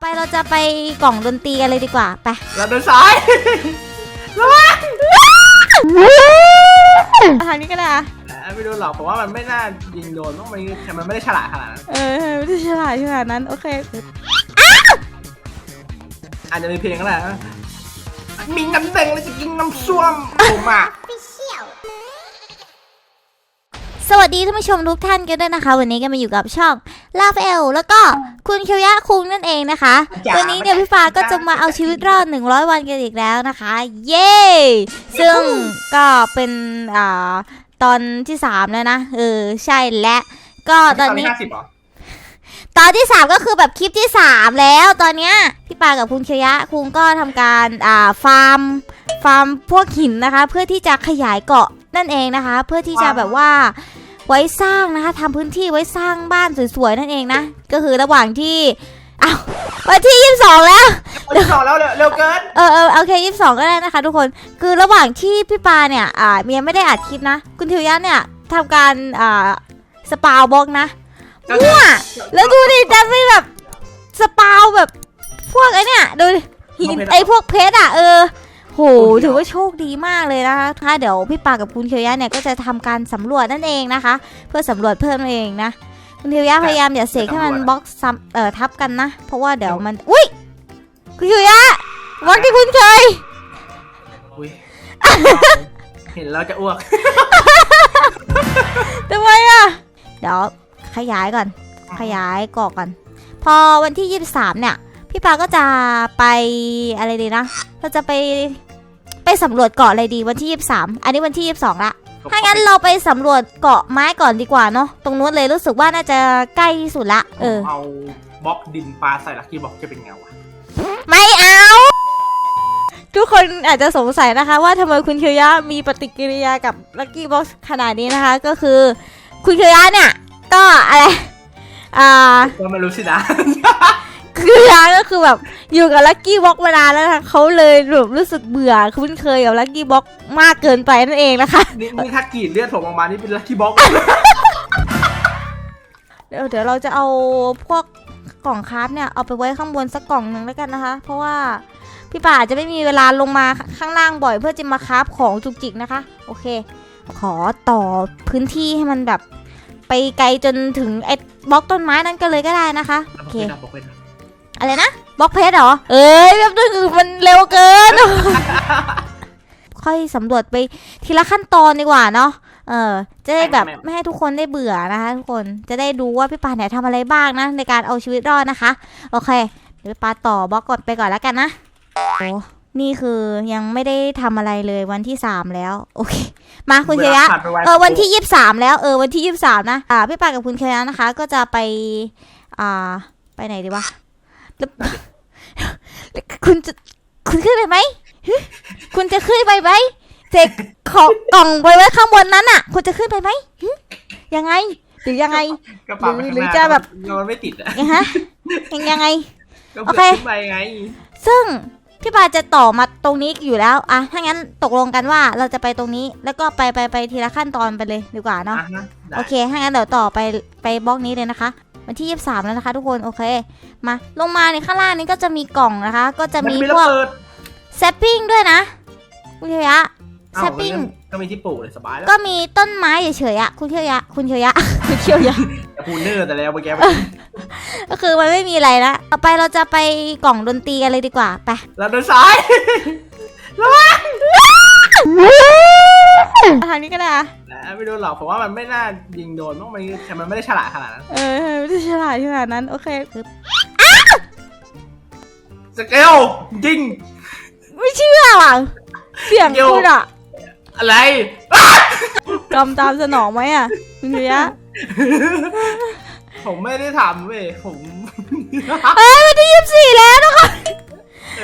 ไปเราจะไปกล่องดนตรีกันเลยดีกว่า ไปเราเดินซ้ายทางนี้ก็ได้อะไม่โดนหรอกเพราะว่ามันไม่น่ายิงโดนเพราะมันมันไม่ได้ฉลาดขนาดนั้นเออไม่ได้ฉลาดขนาดนั้น โอเค อาจจะมีเพลงก็ได้นะมีน้ำแดงแล้วจะกินน้ำส้วมผมอะ สวัสดีท่านผู้ชมทุกท่านกันด้วยนะคะ วันนี้ก็มาอยู่กับช่องลาฟเอลแล้วก็คุณเคียวยะคุงนั่นเองนะคะวันนี้เนี่ยพี่ฟ้าก็จะมาเอาชีวิตรอด 100 วันกันอีกแล้วนะคะ เย้ซึ่งก็เป็นอ่าตอนที่ 3 แล้วนะเออใช่และก็ตอนนี้ ห้าสิบเหรอตอนที่ 3 ก็คือแบบคลิปที่ 3 แล้วตอนเนี้ยพี่ปากับคุณเคียวยะคุงก็ทำการอ่าฟาร์มฟาร์มพวกหินนะคะ เพื่อที่จะขยายเกาะนั่นเองนะคะ เพื่อที่จะแบบว่า ไว้สร้างนะคะทำพื้นที่ไว้สร้างบ้านสวยๆนั่นเองนะ ก็คือระหว่างที่อ้าววันที่ 22 แล้ว วันที่สองแล้วเร็วเร็วเกิน เออเออโอเคยี่สิบสองก็ได้นะคะทุกคนคือระหว่างที่พี่ปาเนี่ยอ่ายังไม่ได้อัดคลิปนะ คุณทิวยะเนี่ยทำการอ่าสปาวบล็อกนะมั่วแล้วดูดิจะไม่แบบสปาวแบบพวกไอ้เนี่ยดูดิหินไอ้พวกเพชรอะเออโหถือว่าโชคดีมากเลยนะคะถ้าเดี๋ยวพี่ปากับคุณเคียวยะเนี่ยก็จะทำการสำรวจนั่นเองนะคะ เพื่อสำรวจเพิ่มนั่นเองนะคุณเคียวยะพยายามอย่าเสกให้มันบล็อกซ้ำเอ่อทับกันนะ เพราะว่าเดี๋ยวมันอุ้ยคุณเคียวยะบล็อกที่คุณเคยอุ๊ยเห็นแล้วจะอ้วกทำไมอะเดี๋ยวขยายก่อน ขยายกรอกก่อน พอวันที่ 23 เนี่ย พี่ปาก็จะไปอะไรดีนะ เราจะไป ไปสำรวจเกาะอะไรดีวันที่ 23 อันนี้วันที่ 22 ละถ้างั้นเราไปสำรวจเกาะไม้ก่อนดีกว่าเนาะตรงนู้นเลยรู้สึกว่าน่าจะใกล้ที่สุดละ เออ เอาบล็อกดินปลาใส่ลักกี้บล็อกจะเป็นไงวะ ไม่เอา ทุกคนอาจจะสงสัยนะคะ ว่าทำไมคุณเคียวยะมีปฏิกิริยากับลักกี้บ็อกซ์ขนาดนี้นะคะ ก็คือ คุณเคียวยะเนี่ย ก็อะไร อ่า ก็ไม่รู้สินะ คือร้านก็คือแบบอยู่กับลักกี้บ็อกมานานแล้วนะคะเขาเลยแบบรู้สึกเบื่อคุ้นเคยกับลักกี้บ็อกมากเกินไปนั่นเองนะคะ นี่นี่ถ้ากรีดเลือดผมออกมานี่เป็นลักกี้บล็อกเดี๋ยวเดี๋ยวเราจะเอาพวกกล่องคราฟเนี่ยเอาไปไว้ข้างบนสักกล่องหนึ่งแล้วกันนะคะ เพราะว่าพี่ป่าอาจจะไม่มีเวลาลงมาข้างล่างบ่อยเพื่อจะมาคราฟของจุกจิกนะคะ โอเค ขอต่อพื้นที่ให้มันแบบ ไปไกลจนถึงไอ้บล็อกต้นไม้นั้นกันเลยก็ได้นะคะโอเคบล็อกเป็น อะไรนะบล็อกเพชรเหรอ เอ้ยแบบนึงมันเร็วเกิน ค่อยสำรวจไปทีละขั้นตอนดีกว่าเนาะเออจะได้แบบไม่ให้ทุกคนได้เบื่อนะคะทุกคนจะได้ดูว่าพี่ปาเนี่ยทำอะไรบ้างนะ ในการเอาชีวิตรอดนะคะ โอเค เดี๋ยวพี่ปาต่อบล็อกก่อนไปก่อนแล้วกันนะโอ้นี่คือยังไม่ได้ทำอะไรเลยวันที่สามแล้ว โอเค มาคุณเคียวยะเออวันที่ยี่สามแล้วเออวันที่ยี่สามนะอ่าพี่ปากับคุณเคียวยะนะคะ ก็จะไปอ่าไปไหนดีวะ แล้วคุณจะคุณขึ้นไปไหมฮึคุณจะขึ้นไปไหมเจกขอกล่องไปไว้ข้างบนนั้นอะ คุณจะขึ้นไปไหมฮึยังไง หรือยังไงกระเป๋าไปหรือข้างหรือน้าจะแบบมันไม่ติดอะยังฮะยังยังไงก็โอเผื่เคอขึ้นไปไง ซึ่งพี่ปาจะต่อมาตรงนี้อยู่แล้วอะถ้างั้นตกลงกันว่าเราจะไปตรงนี้ แล้วก็ไปไปไปทีละขั้นตอนไปเลยดีกว่าเนาะอะฮะได้โอเคถ้างั้นเดี๋ยวต่อไปไปบล็อกนี้เลยนะคะ วันที่ 23 แล้วนะคะ ทุกคนโอเค มาลงมาในข้างล่างนี้ก็จะมีกล่องนะคะ ก็จะมีนพวกระเบิดแซปปิ้งด้วยนะคุณเคียวยะอ้าวแซปปิ้งก็มีที่ปลูกเลยสบายแล้วก็มีต้นไม้เฉยๆอะคุณเคียวยะคุณเคียวยะคุณเคียวยะแต่พูนเนอร์แต่แล้วเมื่อกี้ก็คือมันไม่มีอะไรละต่อไปเราจะไปกล่องดนตรีกันเลยดีกว่าไปเราเดินซ้ายทางนี้ก็ได้อะนะ ไม่โดนหรอกเพราะว่ามันไม่น่ายิงโดนเพราะมันมันไม่ได้ฉลาดขนาดนั้นเออไม่ได้ฉลาดขนาดนั้น โอเคสเกลยิงไม่เชื่อว่ะเสียงโยคุณอะอะไรกำตามสนองไหมอะคุณเคียวยะผมไม่ได้ทำเว้ยผมเอ้ยวันที่ยี่สิบสี่แล้วทุกคน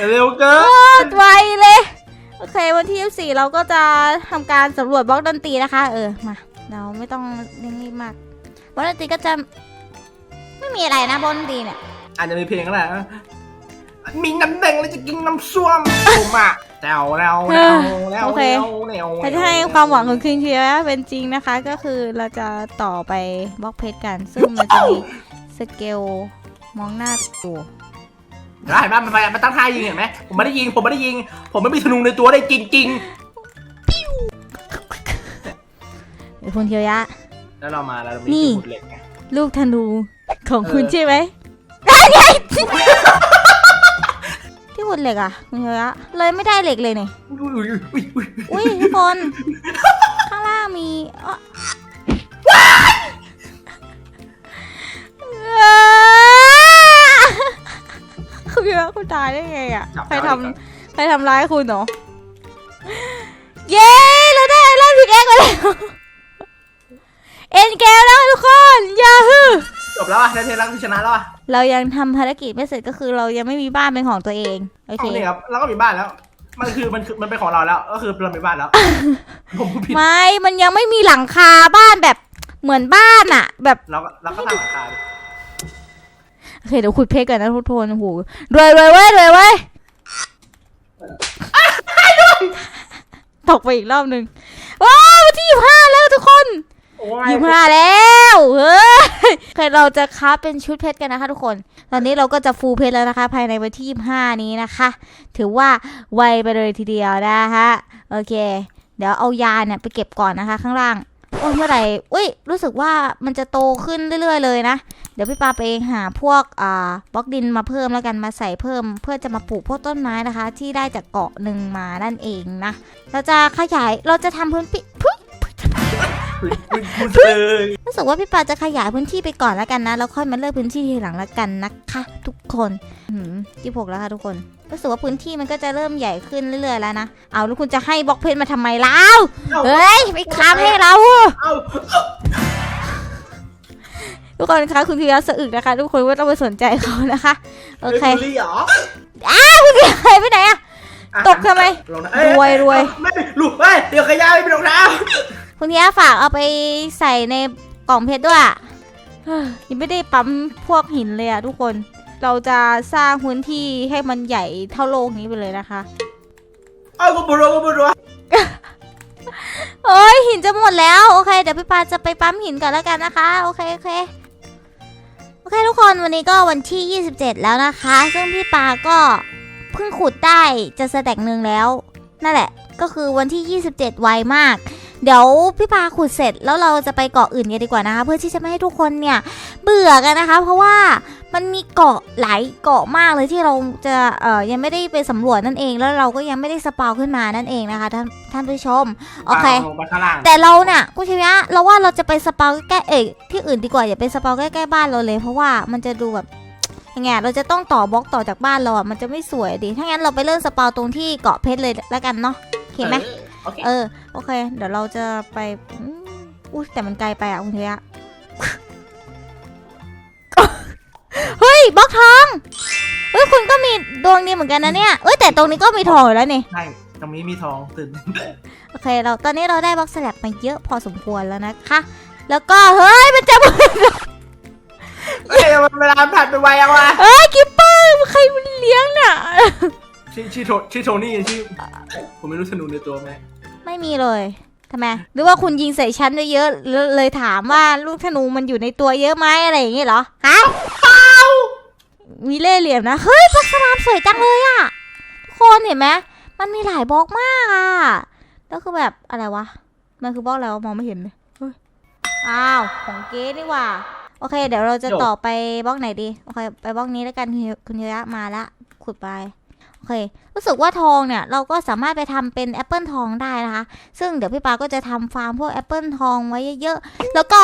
เร็วเกิโคนตรไวเลยโอเควันที่ 24 เราก็จะทำการสำรวจบล็อกดนตรีนะคะ เออมาเราไม่ต้องเร่งรีบมากบล็อกดนตรีก็จะไม่มีอะไรนะบล็อกดนตรีเนี่ยอาจจะมีเพลงก็ได้นะมีน้ำแดงแล้วจะกินน้ำส้วมผมอะแนวแนวแนวแนวโอเคแนวแนวถ้าจะให้ความหวังของคืนเคียร์เป็นจริงนะคะ ก็คือเราจะต่อไปบล็อกเพชรกัน ซึ่งมันจะมีสเกลมองหน้าอยู่ ได้เห็นไหมมันมันตั้งท่ายิงเห็นไหมผมไม่ได้ยิงผมไม่ได้ยิง ผมไม่มีธนูในตัวได้จริงจริงเดี๋ยวคุณเทียวยะ ๆ แล้วเรามาแล้วเรามีนี่ที่ขุดเหล็กไง ลูกธนูของคุณเออ ใช่ไหมที่ขุดเหล็กอะคุณเทียวยะ เลยไม่ได้เหล็กเลยเนี่ย อุ้ยอุ้ยอุ้ยอุ้ยอุ้ยทุกคน ข้างล่างมีอ๊ะายได้ไงอะใครทำใครทำร้ายคุณเหรอ เย้ เราได้ไอรอนพิกแอคมาแล้วเอ็นเกมแล้วทุกคนยาฮูจบแล้วอะได้เทลักที่ชนะแล้วอะเรายังทำภารกิจไม่เสร็จก็คือเรายังไม่มีบ้านเป็นของตัวเอง โอเคเอานี่ครับเราก็มีบ้านแล้ว มันคือมันคือมันเป็นของเราแล้ว ก็คือเรามีบ้านแล้ว ผมพูดผิดไม่ มันยังไม่มีหลังคาบ้านแบบเหมือนบ้านอะแบบ เราก็เราก็ตั้งราคาดิ โอเคเดี๋ยวขุดเพชรกันนะทุกคนโอ้โหรวยรวยเว้ยรวยเว้ยตกไปอีกรอบหนึ่งว้าววันที่ยี่ห้าแล้วทุกคนโอ้ยยี่ห้าแล้วเฮ้ยโอเคเราจะคราฟเป็นชุดเพชรกันนะคะทุกคน ตอนนี้เราก็จะฟูลเพชรแล้วนะคะ ภายในวันที่ยี่ห้านี้นะคะ ถือว่าไวไปเลยทีเดียวนะคะโอเค เดี๋ยวเอายาเนี่ยไปเก็บก่อนนะคะ ข้างล่าง โอ้ยเมื่อไหร่อุ้ยรู้สึกว่ามันจะโตขึ้นเรื่อย ๆ เลยนะ เดี๋ยวพี่ปาไปหาพวกอ่าบล็อกดินมาเพิ่มแล้วกันมาใส่เพิ่ม เพื่อจะมาปลูกพวกต้นไม้นะคะ ที่ได้จากเกาะหนึ่งมานั่นเองนะเราจะขยายเราจะทำพื้นที่ พึ่งอุ๊ยอุ๊ยพูดเลยรู้สึกว่าพี่ปาจะขยายพื้นที่ไปก่อนแล้วกันนะ แล้วค่อยมาเลือกพื้นที่ทีหลังแล้วกันนะคะ ทุกคนหืมยี่หกแล้วค่ะทุกคนรู้สึกว่าพื้นที่มันก็จะเริ่มใหญ่ขึ้นเรื่อยๆแล้วนะ เอาแล้วคุณจะให้บล็อกเพชรมาทำไมเล่าเฮ้ยไปคามให้เราทุกคนคะคุณธีรสะอึกนะคะ ทุกคนว่าต้องไปสนใจเขานะคะ โอเคบุหรี่เหรอหายไปไหนอะตกทำไมรวยรวยไม่ลูกเฮ้ยเดี๋ยวขยะไม่เป็นรองเท้า คุณธีรฝากเอาไปใส่ในกล่องเพชรด้วยยังไม่ได้ปั๊มพวกหินเลยอะทุกคน เราจะสร้างพื้นที่ให้มันใหญ่เท่าโลกนี้ไปเลยนะคะเอากูบรัวกูบรัวเอ้ยหินจะหมดแล้วโอเค เดี๋ยวพี่ปาจะไปปั๊มหินก่อนแล้วกันนะคะโอเคโอเคโอเคทุกคนวันนี้ก็วันที่ 27 แล้วนะคะ ซึ่งพี่ปาก็เพิ่งขุดได้จะสแต็กหนึ่งแล้ว นั่นแหละ ก็คือวันที่ 27 ไวมาก เดี๋ยวพี่ปาขุดเสร็จแล้วเราจะไปเกาะอื่นกันดีกว่านะคะ เพื่อที่จะไม่ให้ทุกคนเนี่ยเบื่อกันนะคะ เพราะว่ามันมีเกาะหลายเกาะมากเลยที่เราจะเอ่อยังไม่ได้ไปสำรวจนั่นเอง แล้วเราก็ยังไม่ได้สปาวขึ้นมานั่นเองนะคะท่านท่านผู้ชมโอเคาลงมาข้างล่างแต่เราเนี่ยกุชิยะเราว่าเราจะไปสปาใกล้ๆเอ้ยที่อื่นดีกว่าอย่าไปสปาใกล้ๆบ้านเราเลย เพราะว่ามันจะดูแบบยังไงอะเราจะต้องต่อบล็อกต่อจากบ้านเราอะมันจะไม่สวยดิถ้างั้นเราไปเริ่มสปาตรงที่เกาะเพชรเลยแล้วกันเนาะโอเคไหม โอเค เออ โอเค เดี๋ยวเราจะไปอืมอุ้ยแต่มันไกลไปอะคุณเทียะ เฮ้ยบล็อกทองเฮ้ยคุณก็มีดวงดีเหมือนกันนะเนี่ยเอ้ยแต่ตรงนี้ก็มีทองอยู่แล้วนี่ ใช่ตรงนี้มีทองตื่น โอเคเราตอนนี้เราได้บล็อกสแลบมาเยอะพอสมควรแล้วนะคะ แล้วก็เฮ้ยมันจะเฮ้ยเวลาผ่านไปไวอะวะเอ้ยกิปเปอร์ใครมันเลี้ยงเนี่ยชื่อชื่อโทชื่อโทนี่ชื่อผมไม่รู้ธนูในตัวไหม ไม่มีเลยทำไมหรือว่าคุณยิงใส่ชั้นเยอะๆเลยเลยถามว่าลูกธนูมันอยู่ในตัวเยอะไหมอะไรอย่างเงี้ยเหรอฮะมีเล่ห์เหลี่ยมนะเฮ้ยบล็อกสลามสวยจังเลยอะทุกคนเห็นไหมมันมีหลายบล็อกมากอะแล้วคือแบบอะไรวะมันคือบล็อกอะไรวะมองไม่เห็นเลยเฮ้ยอ้าวของเก๊นี่หว่าโอเค เดี๋ยวเราจะต่อไปบล็อกไหนดีโอเคไปบล็อกนี้แล้วกันคุณคุณยะมาละขุดไปโอเค รู้สึกว่าทองเนี่ย เราก็สามารถไปทำเป็นแอปเปิลทองได้นะคะ ซึ่งเดี๋ยวพี่ปาก็จะทำฟาร์มพวกแอปเปิลทองไว้เยอะๆ แล้วก็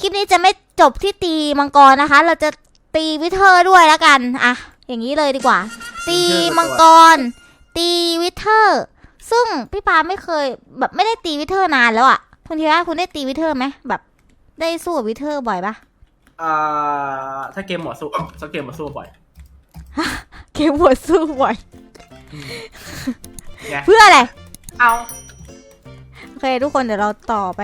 คลิปนี้จะไม่จบที่ตีมังกรนะคะ เราจะตีวิเทอร์ด้วยแล้วกัน อะ อย่างนี้เลยดีกว่า ตีมังกร ตีวิเทอร์ ซึ่งพี่ปาไม่เคยแบบไม่ได้ตีวิเทอร์นานแล้วอะ่ะคุณทีว่าคุณได้ตีวิเทอร์ไหมแบบ ได้สู้กับวิเทอร์บ่อยปะอ่าถ้าเกมหมอสู้ถ้าเกมหมอสู้บ่อย เกมหัวสู้บ่อย ไงเพื่ออะไร เอาโอเคทุกคนเดี๋ยวเราต่อไป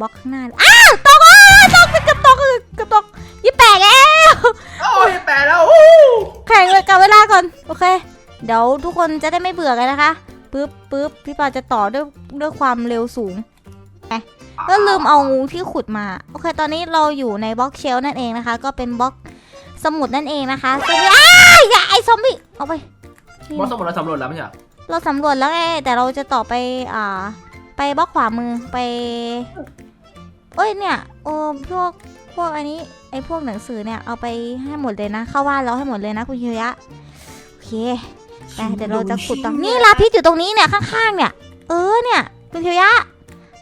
บล็อกข้างหน้าเลยอ้าวตกอ้าวตกเป็นกระตกกระตกยี่แปดแล้ว โอ้ยแปดแล้วอู้แข่งเลยกับเวลาก่อน โอเค เดี๋ยวทุกคนจะได้ไม่เบื่อกันนะคะปึ๊บปึ๊บพี่ปาจะต่อด้วยด้วยความเร็วสูง ก็ลืมเอาที่ขุดมา โอเค ตอนนี้เราอยู่ในบล็อกเชลนั่นเองนะคะ ก็เป็นบล็อก สมุดนั่นเองนะคะซอมบี้อ้ายอย่าไอซอมบี้เอาไปนี่บอสสมุดเราสำรวจแล้วไม่ใช่เหรอเราสำรวจแล้วไงแต่เราจะต่อไปอ่าไปบล็อกขวามือไปเอ้ยเนี่ยโอ้พวกพวกอันนี้ไอพวกหนังสือเนี่ยเอาไปให้หมดเลยนะเข้าบ้านเราให้หมดเลยนะคุณเฮียะโอเคไปเดี๋ยวเราจะขุดต่อนี่ลาพิษอยู่ตรงนี้เนี่ยข้างๆเนี่ย เออเนี่ยคุณเฮียะ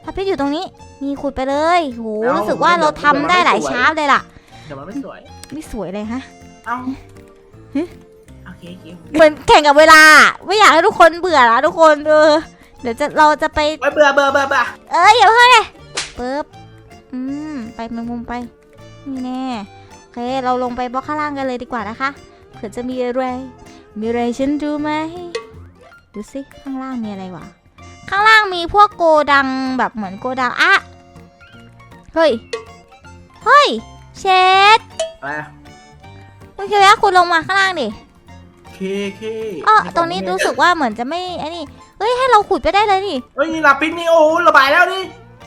ลาพิษอยู่ตรงนี้มีขุดไปเลยโหรู้สึกว่าเราทำได้หลายชาร์ปเลยล่ะ เดี๋ยวมันไม่สวย ไม่สวยเลยฮะ เอ้าฮะโอเคโอเคเหมือนแข่งกับเวลา ไม่อยากให้ทุกคนเบื่อละทุกคนเออเดี๋ยวจะเราจะไปเอ้ยเบื่อเบื่อเบื่อเบื่อเอ้ยอย่าเพิ่งเลยปึ๊บอืมไปแมงมุมไปนี่แน่โอเคเราลงไปบล็อกข้างล่างกันเลยดีกว่านะคะเผื่อจะมีอะไร มีอะไรฉันดูไหมดูสิข้างล่างมีอะไรวะข้างล่างมีพวกโกดังแบบเหมือนโกดังอะเฮ้ยเฮ้ย เชดอะไรอะคุณเคียร์คุณลงมาข้างล่างดิเคเคอ๋อตรงนี้รู้สึกว่าเหมือนจะไม่ไอ้นี่เฮ้ยให้เราขุดไปได้เลยนี่เฮ้ยนี่ลาปิดนี่โอ้ระบายแล้วนี่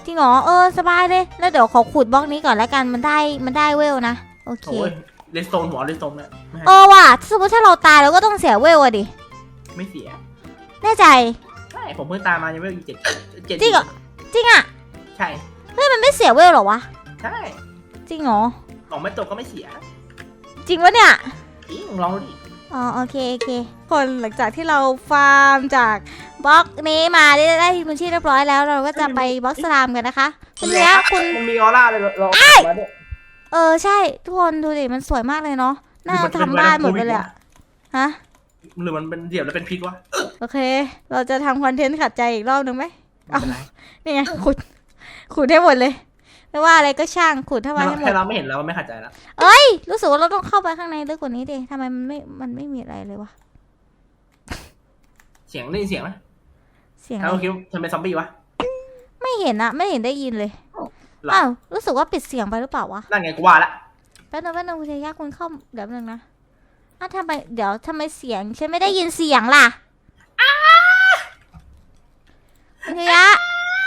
จริงเหรอเออสบายเลย แล้วเดี๋ยวขอขุดบล็อกนี้ก่อนแล้วกันมันได้มันได้เวลนะโอเคโอ้ยเลสโตนหัวเลสโตนเนี่ยไม่ให้เออว่ะสมมติถ้าเราตายเราก็ต้องเสียเวลอะดิไม่เสียแน่ใจใช่ผมเพิ่งตามมายังไม่อีกเจ็ดเจ็ดจริงเหรอจริงอะใช่เฮ้ยมันไม่เสียเวลเหรอวะใช่จริงเหรอ ของไม่ตกก็ไม่เสียจริงวะเนี่ย จริงลองดูดิอ๋อโอเคโอเคคนหลังจากที่เราฟาร์มจากบล็อกนี้มาได้ได้ทีมพื้นที่เรียบร้อยแล้วเราก็จะไปบล็อกสลามกันนะคะคุณเนี้ยคุณ มันมีออร่าเลยเรามาด้วยเออใช่ ทุกคนดูดิมันสวยมากเลยเนาะน่ามันเป็นทำบ้านหมดไปไวรัสเลยอะฮะหรือมันเป็นเดี่ยวแล้วเป็นพิษวะโอเค เราจะทำคอนเทนต์ขัดใจอีกรอบหนึ่งไหมไม่เป็นไรนี่ไงขุดขุดให้หมดเลย ไม่ว่าอะไรก็ช่างขุดเท่าไหร่ให้หมแค่ดเราไม่เห็นเราก็ไม่ขัดใจแล้วรู้สึกว่าเราต้องเข้าไปข้างในลึกกว่านี้ดิทำไมมันไม่ มันไม่มีอะไรเลยวะ เสียงได้ยินเสียงไหมเสียงถ้าอะเราไรคิดว่าทำเป็นซอมบี้วะไม่เห็นอะไม่เห็นได้ยินเลย หรออ้าว รู้สึกว่าปิดเสียงไปหรือเปล่าวะ นั่นไงกูว่าละแป๊บนึงแป๊บนึงคุณชายาคุณเข้าเดี๋ยวแป๊บนึงนะอ้าวทำไมเดี๋ยวทำไมเสียงฉันไม่ได้ยินเสียงล่ะคุณชายา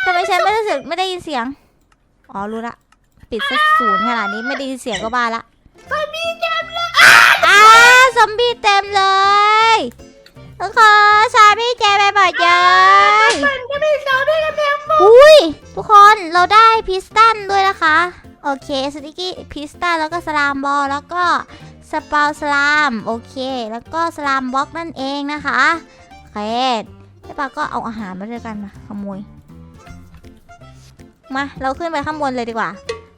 ทำไมฉันไม่ได้เสียงไม่ได้ยินเสียง อ๋อรู้ละ ปิดสักศูนย์ขนาดนี้ไม่ได้ยินเสียงก็บ้าละซอมบี้เต็มเลยอ้าซอมบี้เต็มเลยทุกคนซอมบี้เต็มไปหมดเลยจะไม่สาวด้วยกันแถมอุ้ยทุกคนเราได้พิสตันด้วยนะคะ โอเคสติกกี้พิสตันแล้วก็สลามบอลแล้วก็สปาวสลามโอเค แล้วก็สลามบล็อกนั่นเองนะคะโอเคใช่ปะก็เอาอาหารมาด้วยกันมาขโมย มา เราขึ้นไปข้างบนเลยดีกว่า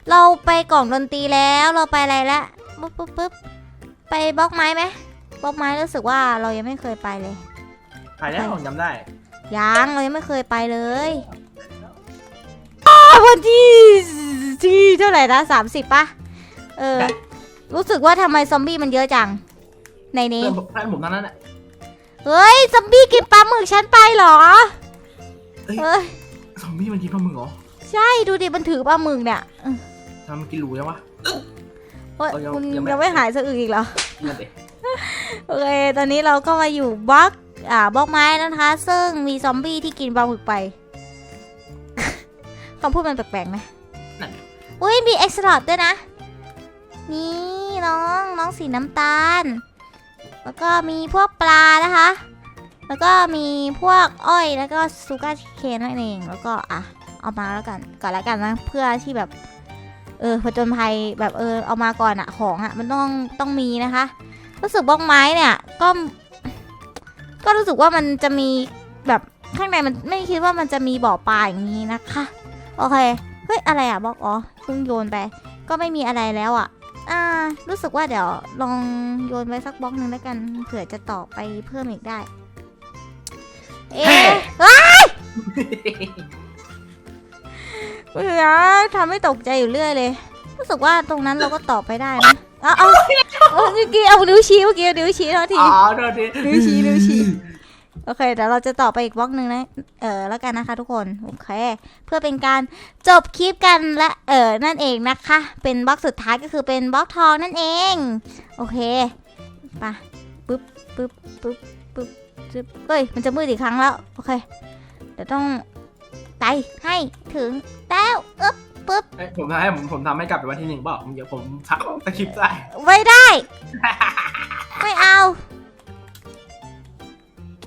เราไปกล่องดนตรีแล้วเราไปอะไรแล้วปุ๊บปุ๊บปุ๊บไปบล็อกไม้ไหมบล็อกไม้รู้สึกว่าเรายังไม่เคยไปเลยถ่ายแล้วผมจำได้ยังเรายังไม่เคยไปเลยวันที่ที่เท่าไหร่นะสามสิบปะเออ รู้สึกว่าทำไมซอมบี้มันเยอะจัง ในนี้เพื่อนผมเพื่อนผมทั้งนั้นแหละเฮ้ยซอมบี้กินปลาหมึกฉันไปเหรอเฮ้ยซอมบี้มันกินปลาหมึกเหรอ ใช่ดูดิมันถือปลาหมึกเนี่ยเออทำไมมันกินหรูจังวะเฮ้ยเออยังคุณยังไม่ ยังไม่หายสะอึกอีกเหรอนั่นเองโอเค ตอนนี้เราก็มาอยู่บล็อก อ่า บล็อกไม้นะคะ ซึ่งมีซอมบี้ที่กินปลาหมึกไป คำพูดมันแปลกๆไหมนั่นอุ้ย มีเอ็กซ์ลอดด้วยนะ นี่น้อง น้องสีน้ำตาล แล้วก็มีพวกปลานะคะ แล้วก็มีพวกอ้อย แล้วก็ซูการ์เคนนั่นเอง แล้วก็อะ เอามาแล้วกันก่อนแล้วกันนะเพื่อที่แบบ เออผจญภัยแบบเออเอามาก่อนอะของอะมันต้องต้องมีนะคะรู้สึกบล็อกไม้เนี่ยก็ก็รู้สึกว่ามันจะมีแบบข้างในมันไม่คิดว่ามันจะมีบ่อปลาอย่างนี้นะคะโอเคเฮ้ยอะไรอะบล็อกอ๋อเพิ่งโยนไป ก็ไม่มีอะไรแล้วอะอ่ารู้สึกว่าเดี๋ยวลองโยนไว้สักบล็อกหนึ่งแล้วกันเผื่อจะต่อไปเพิ่มอีกได้ เอ๊ะว้าย เฮ้ยทำให้ตกใจอยู่เรื่อยเลย รู้สึกว่าตรงนั้นเราก็ต่อไปได้นะเอาเอาเอาเมื่อกี้เอานิ้วชี้เมื่อกี้เอานิ้วชี้เท่าทีอ๋อโทษทีนิ้วชี้นิ้วชี้โอเคเดี๋ยวเราจะต่อไปอีกบล็อกหนึ่งนะ เออแล้วกันนะคะทุกคน โอเค เพื่อเป็นการจบคลิปกันและเออนั่นเองนะคะ เป็นบล็อกสุดท้ายก็คือเป็นบล็อกทองนั่นเอง โอเคไปปึ๊บปึ๊บปึ๊บปึ๊บปึ๊บเอ้ย มันจะมืดอีกครั้งแล้ว โอเค เดี๋ยวต้อง ไปให้ถึงแล้วอึ๊บปุ๊บเอ้ยผมทำให้ผมผมทำให้กลับไปวันที่หนึ่งเปล่าเดี๋ยวผมทักสคริปต์ได้ ไม่ได้ ไม่เอา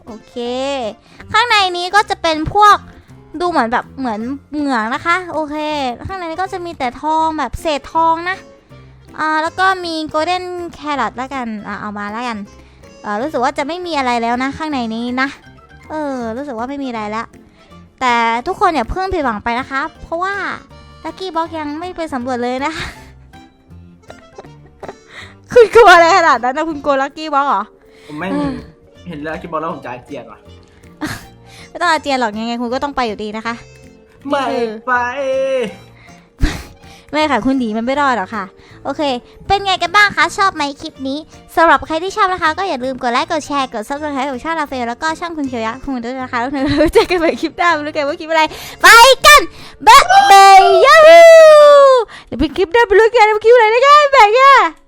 โอเค ข้างในนี้ก็จะเป็นพวกดูเหมือนแบบเหมือนเหมืองนะคะ โอเค ข้างในนี้ก็จะมีแต่ทองแบบเศษทองนะอ่าแล้วก็มีโกลเด้นแครอทแล้วกันอ่าเอามาแล้วกันเออรู้สึกว่าจะไม่มีอะไรแล้วนะ ข้างในนี้นะ เออ รู้สึกว่าไม่มีอะไรแล้ว แต่ทุกคนอย่าเพิ่งผิดหวังไปนะคะ เพราะว่าลักกี้บ็อกยังไม่ไปสำรวจเลยนะคะคุณกลัวอะไรขนาดนั้นนะคุณกลัวลักกี้บ็อกเหรอผมไม่เออเห็นแล้วคิดบอกแล้วผมจะอาเจียนว่ะไม่ต้องอาเจียนหรอกยังไงคุณก็ต้องไปอยู่ดีนะคะ ไม่คือไป ไม่ค่ะ คุณดีมันไม่รอดหรอกค่ะ โอเค เป็นไงกันบ้างคะ ชอบไหมคลิปนี้สำหรับใครที่ชอบนะคะ ก็อย่าลืมกดไลค์ กดแชร์ กดซับสไครต์กับช่องลาเฟลแล้วก็ช่องคุณเคียวยะคุณด้วยนะคะแล้วเราเจอกันใหม่คลิปหน้าไม่รู้กันว่าคลิปอะไร ไปกันบ๊ายบายยูเดี๋ยวเป็นคลิปหน้าไม่รู้กันว่าคลิปอะไรนะคะบ๊ายบายค่ะ